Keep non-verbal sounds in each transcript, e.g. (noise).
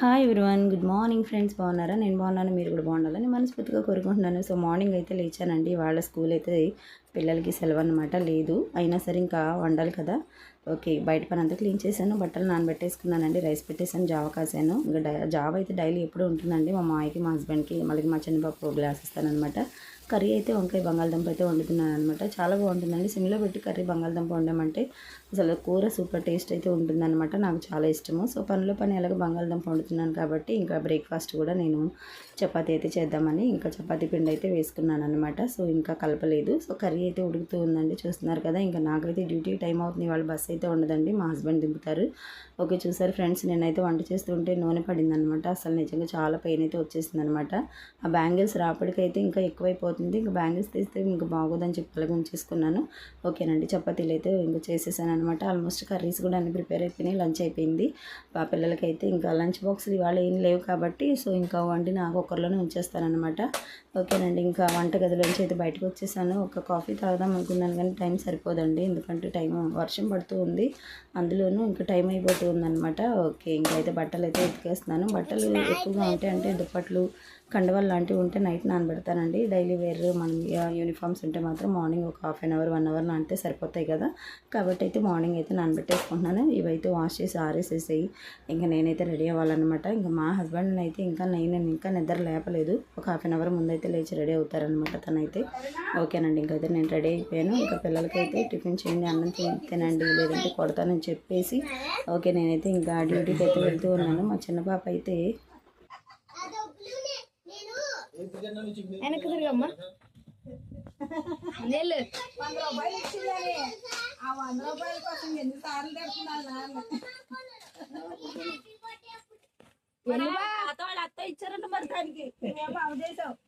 Hi everyone good morning friends బాగున్నారా? నేను బాగున్నాను మీరు కూడా బాగుండాలని మనస్ఫూర్తిగా కోరుకుంటున్నాను. సో మార్నింగ్ అయితే లేచానండి. వాళ్ళ స్కూల్ అయితే పిల్లలకి సెలవు అనమాట లేదు. అయినా సరే ఇంకా వండాలి కదా. ఓకే. బయట పని అంతా క్లీన్ చేశాను. బట్టలు నానబెట్టేసుకున్నానండి. రైస్ పెట్టేసాను జావ కాసాను. ఇంకా డై జావ అయితే డైలీ ఎప్పుడు ఉంటుందండి. మా మాయకి మా హస్బెండ్కి మళ్ళీ మా చిన్నబాబు గ్లాస్ ఇస్తానమాట కర్రీ అయితే వంకాయ బంగాళదుంప అయితే వండుతున్నాను అనమాట చాలా బాగుంటుందండి. సిమ్లో పెట్టి కర్రీ బంగాళదుంప వండమంటే అసలు కూర సూపర్ టేస్ట్ అయితే ఉంటుందన్నమాట. నాకు చాలా ఇష్టము. సో పనిలో పని ఎలాగ బంగాళదుంప వండుతున్నాను కాబట్టి ఇంకా బ్రేక్ఫాస్ట్ కూడా నేను చపాతీ అయితే చేద్దామని ఇంకా చపాతీ పిండి అయితే వేసుకున్నాను అనమాట సో ఇంకా కలపలేదు. సో కర్రీ అయితే ఉడుకుతూ ఉందండి. చూస్తున్నారు కదా ఇంకా నాకైతే డ్యూటీ టైం అవుతుంది. వాళ్ళ బస్సు అయితే ఉండదండి. మా హస్బెండ్ దింపుతారు. ఓకే చూసారు ఫ్రెండ్స్ నేనైతే వంట చేస్తుంటే నూనె పడిందనమాట. అసలు నిజంగా చాలా పెయిన్ అయితే వచ్చేసింది అనమాట ఆ బ్యాంగిల్స్ రాపడికైతే ఇంకా ఎక్కువైపోతుంది. ఇంకా బ్యాంగిల్స్ తీస్తే ఇంకా బాగోదని చెప్పి అలాగే ఉంచేసుకున్నాను. ఓకేనండి చపాతీలు అయితే ఇంకా చేసేసాను అనమాట ఆల్మోస్ట్ కర్రీస్ కూడా అన్ని ప్రిపేర్ అయిపోయినాయి. లంచ్ అయిపోయింది. మా పిల్లలకైతే ఇంకా లంచ్ బాక్సులు ఇవాళ ఏం లేవు కాబట్టి సో ఇంకా వండి నాకు కుక్కర్లోనే ఉంచేస్తానమాట ఓకేనండి ఇంకా వంట గదిలోంచి అయితే బయటకు వచ్చేసాను. ఒక కాఫీ తాగుదాం అనుకున్నాను కానీ టైం సరిపోదండి. ఎందుకంటే టైం వర్షం పడుతూ ఉంది. అందులోనూ ఇంకా టైం అయిపోతూ ఉందన్నమాట. ఓకే ఇంకా అయితే బట్టలు అయితే ఉతికేస్తున్నాను. బట్టలు ఎక్కువగా ఉంటాయి అంటే దుప్పట్లు కండవాలు లాంటివి ఉంటే నైట్ నానబెడతానండి. డైలీ వేర్ మన యూనిఫామ్స్ ఉంటే మాత్రం మార్నింగ్ ఒక half an hour one hour నానితే సరిపోతాయి కదా. కాబట్టి అయితే మార్నింగ్ అయితే నానబెట్టేసుకుంటున్నాను. ఇవైతే వాష్ చేసి ఆరేసేసాయి. ఇంకా నేనైతే రెడీ అవ్వాలన్నమాట. ఇంకా మా హస్బెండ్ అయితే ఇంకా నేను ఇంకా నిద్ర లేపలేదు. ఒక హాఫ్ అన్ అవర్ ముందైతే లేచి రెడీ అవుతారనమాట తనైతే. ఓకేనండి ఇంకైతే నేను రెడీ అయిపోయాను. ఇంకా పిల్లలకైతే టిఫిన్ చేయండి అన్నం తినండి లేదంటే కొడతానని చెప్పేసి. ఓకే నేనైతే ఇంకా డ్యూటీకి అయితే వెళ్తూ ఉన్నాను. మా చిన్న పాప అయితే వెనక్కి తిరగమ్మా. అత్త అత్త ఇచ్చారంట మరి దానికి. మేము అవదేశాం. తాత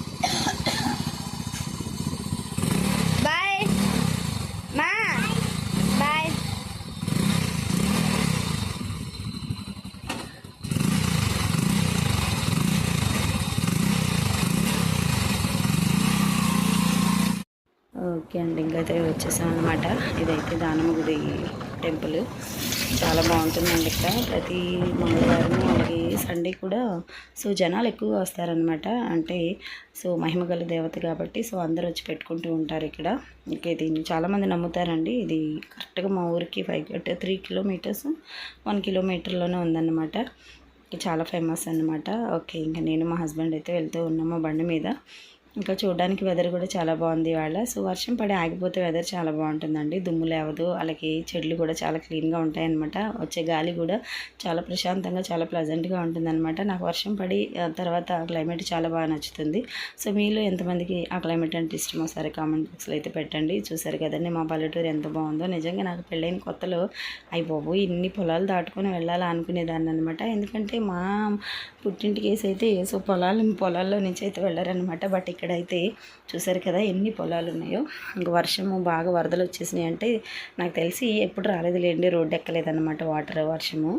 ఓకే అండి అయితే వచ్చేసాం అనమాట ఇదైతే దానమ్మ గుడి టెంపుల్. చాలా బాగుంటుందండి ఇక్కడ. ప్రతి మంగళవారం అలాగే సండే కూడా సో జనాలు ఎక్కువగా వస్తారనమాట అంటే సో మహిమగల దేవత కాబట్టి సో అందరూ వచ్చి పెట్టుకుంటూ ఉంటారు ఇక్కడ. ఇంకా దీన్ని చాలామంది నమ్ముతారండి. ఇది కరెక్ట్గా మా ఊరికి ఫైవ్ త్రీ కిలోమీటర్స్ వన్ కిలోమీటర్లోనే ఉందన్నమాట. చాలా ఫేమస్ అనమాట ఓకే ఇంకా నేను మా హస్బెండ్ అయితే వెళ్తూ ఉన్నాము బండి మీద. ఇంకా చూడడానికి వెదర్ కూడా చాలా బాగుంది ఇవాళ. సో వర్షం పడి ఆగిపోతే వెదర్ చాలా బాగుంటుందండి. దుమ్ము లేవదు అలాగే చెట్లు కూడా చాలా క్లీన్గా ఉంటాయన్నమాట. వచ్చే గాలి కూడా చాలా ప్రశాంతంగా చాలా ప్లజెంట్గా ఉంటుందన్నమాట. నాకు వర్షం పడి తర్వాత క్లైమేట్ చాలా బాగా నచ్చుతుంది. సో మీలో ఎంతమందికి ఆ క్లైమేట్ అంటే ఇష్టమో సరే కామెంట్ బాక్స్లో అయితే పెట్టండి. చూసారు కదండి మా పల్లెటూరు ఎంత బాగుందో. నిజంగా నాకు పెళ్ళైన కొత్తలో అయిపోబు ఇన్ని పొలాలు దాటుకొని వెళ్ళాలా అనుకునేదాన్ని అనమాట ఎందుకంటే మా పుట్టింటి కేసు అయితే సో పొలాలు పొలాల్లో నుంచి అయితే వెళ్ళారనమాట బట్ ఇక్కడైతే చూసారు కదా ఎన్ని పొలాలు ఉన్నాయో ఇంకా వర్షము బాగా వరదలు వచ్చేసినాయి అంటే నాకు తెలిసి ఎప్పుడు రాలేదు లేండి రోడ్డు ఎక్కలేదన్నమాట వాటర్ వర్షము.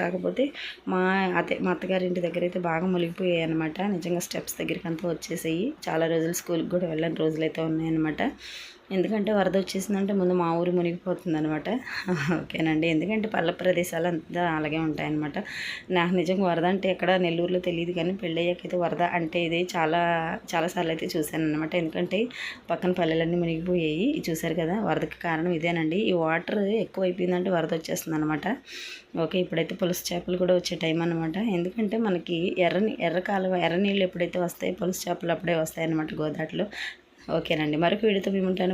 కాకపోతే మా అతే మా అత్తగారింటి దగ్గర అయితే బాగా మునిగిపోయాయి అనమాట నిజంగా స్టెప్స్ దగ్గరికి అంతా వచ్చేసాయి. చాలా రోజులు స్కూల్కి కూడా వెళ్ళని రోజులు అయితే ఉన్నాయన్నమాట. ఎందుకంటే వరద వచ్చేసిందంటే ముందు మా ఊరు మునిగిపోతుంది అనమాట (laughs) ఓకేనండి. ఎందుకంటే పల్ల ప్రదేశాలు అంతా అలాగే ఉంటాయన్నమాట. నాకు నిజంగా వరద అంటే ఎక్కడ నెల్లూరులో తెలియదు కానీ పెళ్ళయ్యాకైతే వరద అంటే ఇది చాలా చాలాసార్లు అయితే చూశాను అనమాట ఎందుకంటే పక్కన పల్లెలన్నీ మునిగిపోయాయి. చూశారు కదా? వరదకి కారణం ఇదేనండి. ఈ వాటర్ ఎక్కువ అయిపోయిందంటే వరద వచ్చేస్తుంది అనమాట ఓకే ఇప్పుడైతే పులుసు చేపలు కూడా వచ్చే టైం అనమాట ఎందుకంటే మనకి ఎర్రని ఎర్ర కాలువ ఎర్ర నీళ్ళు ఎప్పుడైతే వస్తాయి పులుసు చేపలు అప్పుడే వస్తాయి అనమాట గోదాట్లో. ఓకేనండి. మరొక వీడియోతో మేము ఉంటాను.